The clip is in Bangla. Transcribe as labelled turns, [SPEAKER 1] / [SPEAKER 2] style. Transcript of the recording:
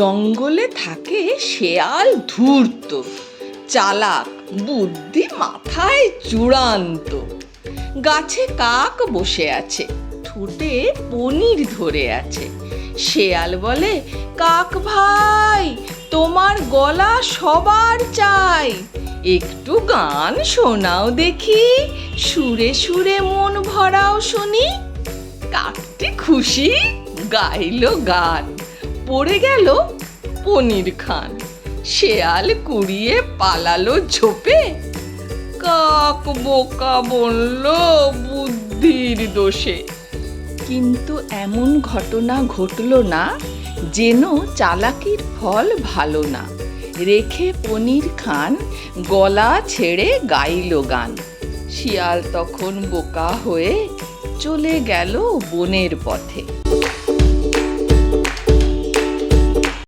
[SPEAKER 1] জঙ্গলে থাকে শেয়াল ধূর্ত, চালাক বুদ্ধি মাথায় চূড়ান্ত। গাছে কাক বসে আছে, ঠোঁটে পনির ধরে আছে। শেয়াল বলে, কাক ভাই, তোমার গলা সবার চাই। একটু গান শোনাও দেখি, সুরে সুরে মন ভরাও শুনি। কাকটি খুশি, গাইলো গান। পড়ে গেল পনির খান। শেয়াল কুড়িয়ে পালালো ঝোপে। কাক বোকা বলল বুদ্ধির দোষে। কিন্তু এমন ঘটনা ঘটল না যেন চালাকির ফল ভালো না। রেখে পনির খান গলা ছেড়ে গাইল গান। শিয়াল তখন বোকা হয়ে চলে গেল বনের পথে।